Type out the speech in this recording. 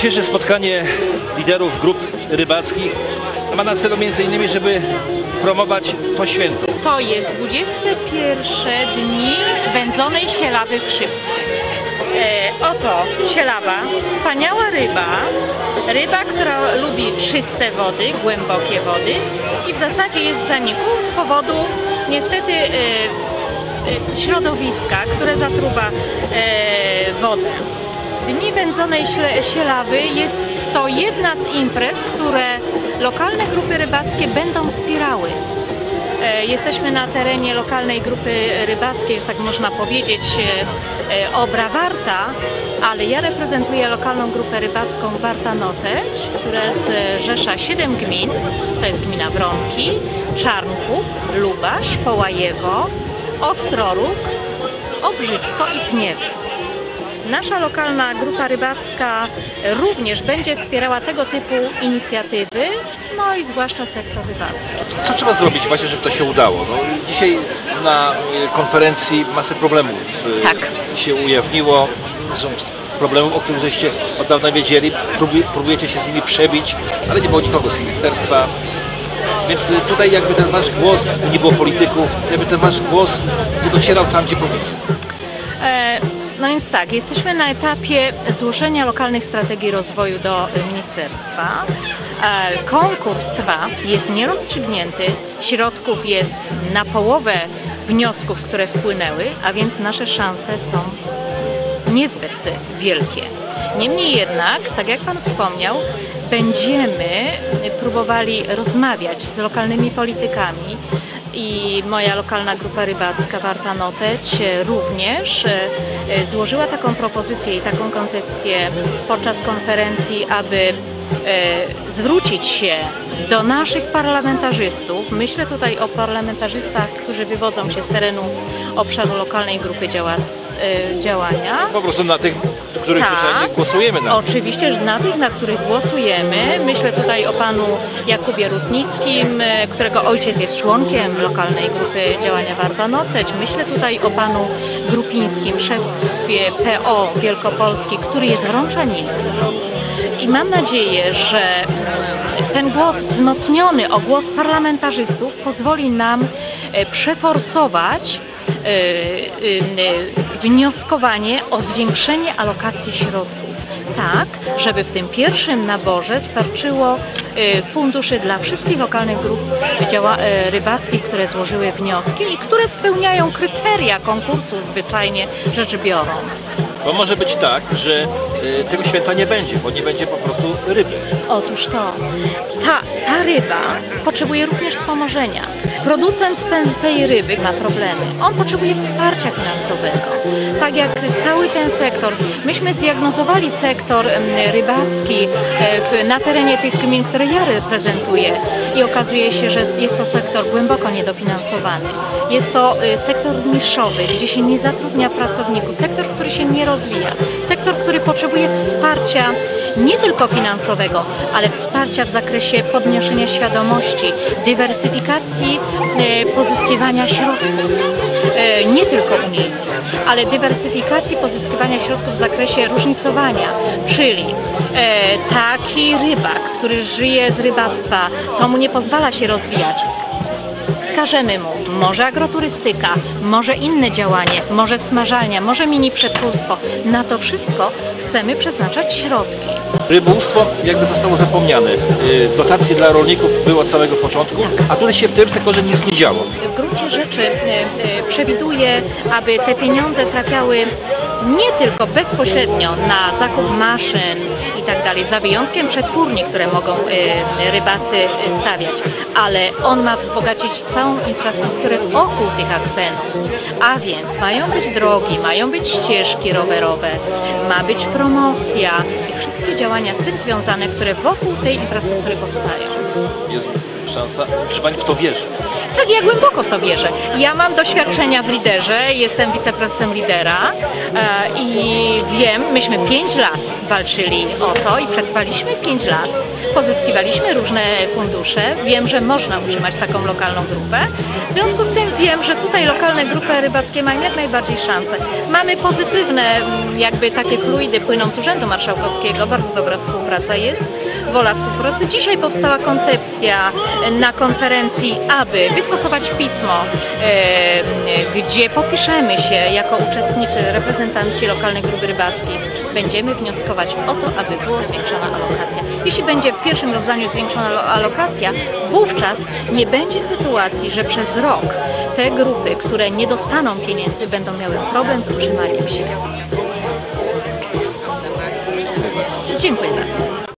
Dzisiejsze spotkanie liderów grup rybackich ma na celu m.in. żeby promować to święto. To jest 21 dni wędzonej sielawy w. E, oto sielawa, wspaniała ryba, ryba, która lubi czyste wody, głębokie wody i w zasadzie jest w zaniku z powodu niestety e, e, środowiska, które zatruwa e, wodę. Dni Wędzonej Sielawy jest to jedna z imprez, które lokalne grupy rybackie będą wspierały. E, Jesteśmy na terenie lokalnej grupy rybackiej, że tak można powiedzieć, e, e, Obra Warta, ale ja reprezentuję lokalną grupę rybacką Warta Noteć, która zrzesza 7 gmin. To jest gmina Wronki, Czarnków, Lubasz, Połajewo, Ostroruk, Obrzycko i Pniewy. Nasza lokalna grupa rybacka również będzie wspierała tego typu inicjatywy, no i zwłaszcza sektor rybacki. Co trzeba zrobić właśnie, żeby to się udało? No, dzisiaj na y, konferencji masę problemów y, Tak. się ujawniło. Są problemów, o których żeście od dawna wiedzieli. Próbuj- Próbujecie się z nimi przebić, ale nie było nikogo z ministerstwa. Więc y, tutaj jakby ten wasz głos, nie było polityków, jakby ten wasz głos nie docierał tam, gdzie powinien. No więc tak, jesteśmy na etapie złożenia lokalnych strategii rozwoju do ministerstwa. E, Konkurs trwa, jest nierozstrzygnięty, środków jest na połowę wniosków, które wpłynęły, a więc nasze szanse są niezbyt wielkie. Niemniej jednak, tak jak Pan wspomniał, będziemy próbowali rozmawiać z lokalnymi politykami i moja lokalna grupa rybacka Warta Noteć e, również e, e, złożyła taką propozycję i taką koncepcję podczas konferencji, aby zwrócić się do naszych parlamentarzystów. Myślę tutaj o parlamentarzystach, którzy wywodzą się z terenu obszaru lokalnej grupy działa, e, działania. Po prostu na tych, których Tak. głosujemy na Oczywiście, że na tych, na których głosujemy, myślę tutaj o panu Jakubie Rutnickim, e, którego ojciec jest członkiem lokalnej grupy działania Warta Noteć. Myślę tutaj o panu Grupińskim, szefie PO Wielkopolski, który jest wrączaninem. I mam nadzieję, że ten głos wzmocniony o głos parlamentarzystów pozwoli nam e, przeforsować e, e, wnioskowanie o zwiększenie alokacji środków. Tak, żeby w tym pierwszym naborze starczyło funduszy dla wszystkich lokalnych grup działa, e, rybackich, które złożyły wnioski i które spełniają kryteria konkursu, zwyczajnie rzecz biorąc. Bo może być tak, że y, tego święta nie będzie, bo nie będzie po prostu ryby. Otóż to, ta, ta ryba potrzebuje również wspomożenia. Producent ten, tej ryby ma problemy. On potrzebuje wsparcia finansowego. Tak jak cały ten sektor. Myśmy zdiagnozowali sektor em, rybacki e, na terenie tych gmin, które ja reprezentuję i okazuje się, że jest to sektor głęboko niedofinansowany. Jest to e, sektor niszowy, gdzie się nie zatrudnia pracowników, sektor, który się nie rozwija, sektor, który potrzebuje wsparcia nie tylko finansowego, ale wsparcia w zakresie podnoszenia świadomości, dywersyfikacji e, pozyskiwania środków, e, nie tylko unijnych, ale dywersyfikacji pozyskiwania środków w zakresie różnicowania, czyli e, taki rybak, który żyje z rybactwa, to mu nie pozwala się rozwijać, wskażemy mu może agroturystyka, może inne działanie, może smażalnia, może mini przetwórstwo. Na to wszystko chcemy przeznaczać środki. Rybołówstwo jakby zostało zapomniane. Y, Dotacje dla rolników były od samego początku, a tutaj się w tym sektorze nic nie działo. W gruncie rzeczy e, e, przewiduje, aby te pieniądze trafiały nie tylko bezpośrednio na zakup maszyn i tak dalej, za wyjątkiem przetwórni, które mogą e, rybacy stawiać, ale on ma wzbogacić całą infrastrukturę wokół tych akwenów. A więc mają być drogi, mają być ścieżki rowerowe, ma być promocja i wszystkie działania z tym związane, które wokół tej infrastruktury powstają. Jest szansa. Czy Pani w to wierzy? Tak, ja głęboko w to wierzę. Ja mam doświadczenia w liderze, jestem wiceprezesem lidera e, i wiem, myśmy 5 lat walczyli o to i przetrwaliśmy 5 lat. Pozyskiwaliśmy różne fundusze. Wiem, że można utrzymać taką lokalną grupę. W związku z tym wiem, że tutaj lokalne grupy rybackie mają jak najbardziej szansę. Mamy pozytywne mm, jakby takie fluidy płyną z Urzędu Marszałkowskiego. Bardzo dobra współpraca jest, wola współpracy. Dzisiaj powstała koncepcja na konferencji, aby wystosować pismo, e, gdzie popiszemy się jako uczestnicy, reprezentanci lokalnej grupy rybackiej. Będziemy wnioskować o to, aby była zwiększona alokacja. Jeśli będzie w pierwszym rozdaniu zwiększona alo- alokacja, wówczas nie będzie sytuacji, że przez rok te grupy, które nie dostaną pieniędzy, będą miały problem z utrzymaniem się. Dziękuję bardzo.